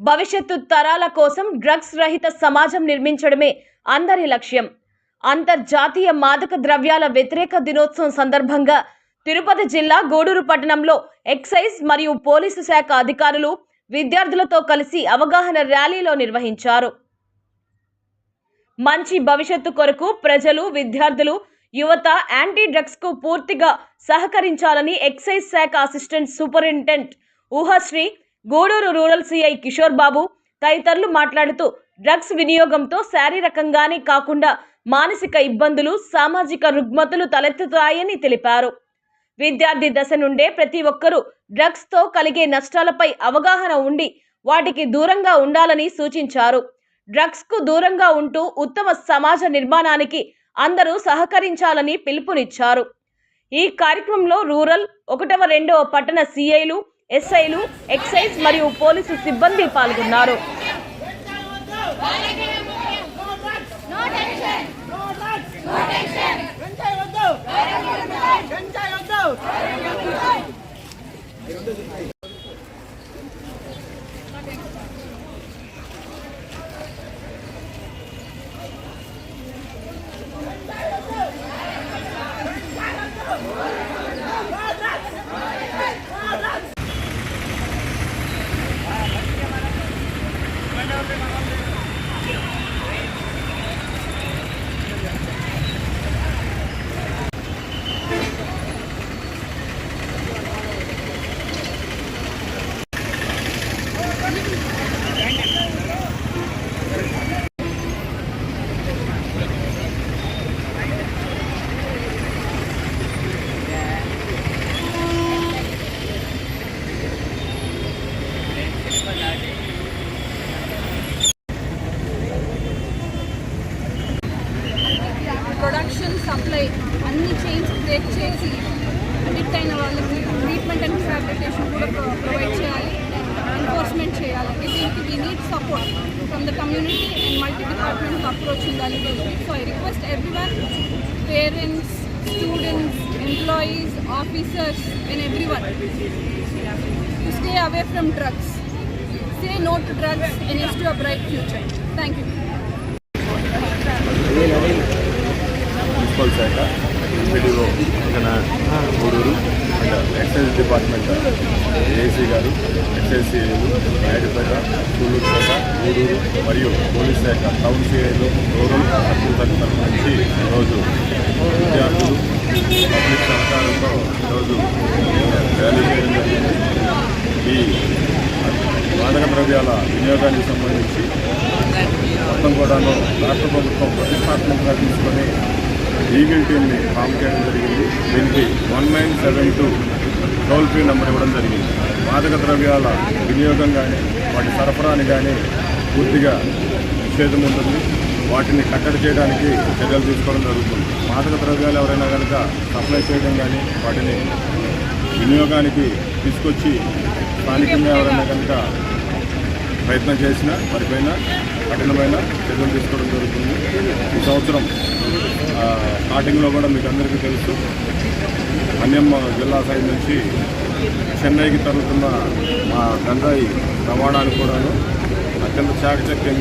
భవిష్యత్తు తరాల కోసం డ్రగ్స్ రహిత సమాజం నిర్మించడమే అందరి లక్ష్యం. అంతర్జాతీయ మాదక ద్రవ్యాల వ్యతిరేక దినోత్సవం సందర్భంగా తిరుపతి జిల్లా గూడూరు పట్టణంలో ఎక్సైజ్ మరియు పోలీసు శాఖ అధికారులు విద్యార్థులతో కలిసి అవగాహన ర్యాలీలో నిర్వహించారు. మంచి భవిష్యత్తు కొరకు ప్రజలు విద్యార్థులు యువత యాంటీ డ్రగ్స్కు పూర్తిగా సహకరించాలని ఎక్సైజ్ శాఖ assistant superintendent Uhasri Gudur rural CI Kishore Babu తదితరులు మాట్లాడుతూ డ్రగ్స్ వినియోగంతో శారీరకంగానే కాకుండా మానసిక ఇబ్బందులు సామాజిక రుగ్మతులు తలెత్తుతాయని తెలిపారు. విద్యార్థి దశ నుండే ప్రతి ఒక్కరూ డ్రగ్స్తో కలిగే నష్టాలపై అవగాహన ఉండి వాటికి దూరంగా ఉండాలని సూచించారు. డ్రగ్స్కు దూరంగా ఉంటూ ఉత్తమ సమాజ నిర్మాణానికి అందరూ సహకరించాలని పిలుపునిచ్చారు. ఈ కార్యక్రమంలో రూరల్ ఒకటవ రెండవ పట్టణ సిఐలు ఎస్ఐలు ఎక్సైజ్ మరియు పోలీసు సిబ్బంది పాల్గొన్నారు. గంజాయి Yeah. సప్లై అన్ని చైన్స్ బ్రేక్ చేసి అడిక్ట్ అయిన వాళ్ళకి ట్రీట్మెంట్ అండ్ రిహాబిలిటేషన్ కూడా ప్రొవైడ్ చేయాలి. ఎన్ఫోర్స్మెంట్ చేయాలి. దీనికి we need support from the community and multi department approach ఉండాలి. So I request everyone parents students employees officers and everyone to stay away from drugs stay no to drugs and yes to a bright future thank you municipal శాఖ MPDO ఇక్కడ Gudur and excise department AC గారు excise Naidupeta Kooluru శాఖ గూడూరు మరియు police శాఖ town సిఐలు rural urban నుంచి ఈరోజు విద్యార్థులు public సహకారంతో ఈరోజు ర్యాలీ చేయడం జరిగింది. ఈ మాదక ద్రవ్యాల వినియోగానికి సంబంధించి మొత్తం కూడాను రాష్ట్ర ప్రభుత్వం ప్రతిష్టాత్మకంగా తీసుకొని ఈగిల్ టీమ్ని ఫామ్ చేయడం జరిగింది. దీనికి one nine seven two toll free number ఇవ్వడం జరిగింది. మాదక ద్రవ్యాల వినియోగం కానీ వాటి సరఫరాని కానీ పూర్తిగా నిషేధం ఉంటుంది. వాటిని కట్టడి చేయడానికి చర్యలు తీసుకోవడం జరుగుతుంది. మాదక ద్రవ్యాలు ఎవరైనా కనుక సప్లై చేయడం కానీ వాటిని వినియోగానికి తీసుకొచ్చి స్థానికంగా ఎవరైనా కనుక ప్రయత్నం చేసిన వారిపైన కఠినమైన చర్యలు తీసుకోవడం జరుగుతుంది. ఈ సంవత్సరం స్టార్టింగ్లో కూడా మీకు అందరికీ తెలుసు. అన్యమ్మ జిల్లా సైడ్ నుంచి చెన్నైకి తరుగుతున్న మా గంజాయి రవాణాను కూడాను అత్యంత చాకచక్యంగా